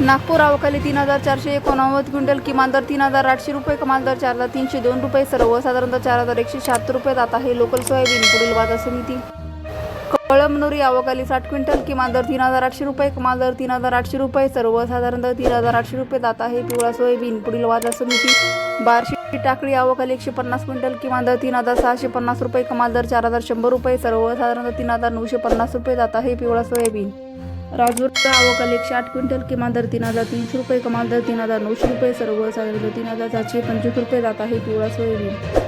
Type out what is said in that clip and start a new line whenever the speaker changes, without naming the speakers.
नागपूर अवकाली तीन हजार चारशे एकोणनव्वद क्विंटल किमान दर तीन हजार आठशे रुपये कमाल दर चार हजार तीनशे दोन रुपये सर्वसाधारणतः चार हजार एकशे शहात्तर रुपये जात आहे. लोकल सोयाबीन पुढील बाजार समिती. कळमनुरी अवकाली साठ क्विंटल किमान दर तीन हजार आठशे रुपये कमाल दर तीन हजार आठशे रुपये सर्वसाधारणतः तीन हजार आठशे रुपये जात आहे. पिवळा सोयाबीन पुढील बाजार समिती. बार्शी टाकळी अवकाली एकशे पन्नास क्विंटल किमान दर तीन हजार सहाशे पन्नास रुपये कमाल दर चार हजार शंभर रुपये सर्वसाधारणतः तीन हजार नऊशे पन्नास रुपये जात आहे. पिवळा सोयाबीन. राजूर अवकाल एकशे आठ क्विंटल किमान दर तीन हजार तीनशे रुपये कमाल दर तीन हजार नऊशे रुपये सर्वसाधारण तीन हजार सातशे पंचवीस रुपये जात आहे पिवळा सोयाबीन